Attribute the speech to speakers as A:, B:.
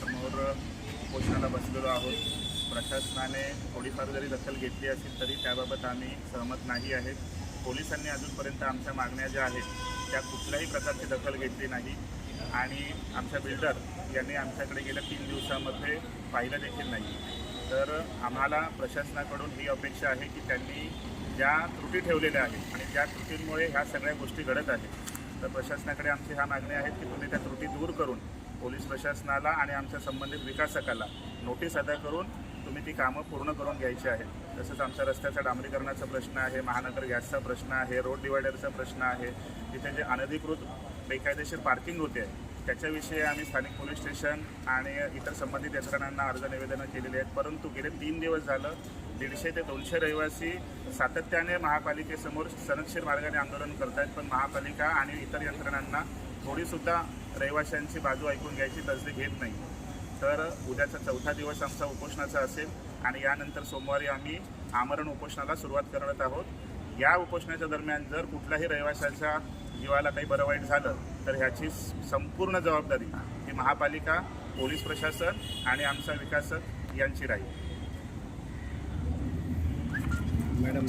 A: समोर उपोषणाला बसलेलो आहोत. प्रशासनाने थोडीफार जरी दखल घेतली असेल तरी त्याबाबत आम्ही सहमत नाही आहेत. पोलिसांनी अजूनपर्यंत आमच्या मागण्या ज्या आहेत त्या कुठल्याही प्रकारची दखल घेतली नाही. आणि आमच्या बिल्डर यांनी आमच्याकडे गेल्या तीन दिवसामध्ये पाहिलं देखील नाही. तर आम्हाला प्रशासनाकडून ही अपेक्षा आहे की त्यांनी ज्या त्रुटी ठेवलेल्या आहेत आणि त्या त्रुटींमुळे ह्या सगळ्या गोष्टी घडत आहेत. तर प्रशासनाकडे आमची ह्या मागणी आहेत की तुम्ही त्या त्रुटी दूर करून पोलीस प्रशासनाला आणि आमच्या संबंधित विकासकाला नोटीस अदा करून तुम्ही ती कामं पूर्ण करून घ्यायची आहेत. तसंच आमच्या रस्त्याचा डांबरीकरणाचा प्रश्न आहे महानगर गॅसचा प्रश्न आहे रोड डिवायडरचा प्रश्न आहे. तिथे जे अनधिकृत बेकायदेशीर पार्किंग होते त्याच्याविषयी आम्ही स्थानिक पोलीस स्टेशन आणि इतर संबंधित यंत्रणांना अर्ज निवेदनं केलेली आहेत. परंतु गेले तीन दिवस झालं दीडशे ते दोनशे रहिवासी सातत्याने महापालिकेसमोर सनक्षीर मार्गाने आंदोलन करत आहेत पण महापालिका आणि इतर यंत्रणांना थोडीसुद्धा रहिवाशांची बाजू ऐकून घ्यायची तसदी घेत नाही. तर उद्याचा चौथा दिवस आमचा उपोषणाचा असेल आणि यानंतर सोमवारी आम्ही आमरण उपोषणाला सुरुवात करत आहोत. या उपोषणाच्या दरम्यान जर कुठल्याही रहिवाशाच्या जीवाला काही बरं वाईट झालं तर ह्याची संपूर्ण जबाबदारी ही महापालिका पोलीस प्रशासन आणि आमचा विकासक यांची राहील.
B: मॅडम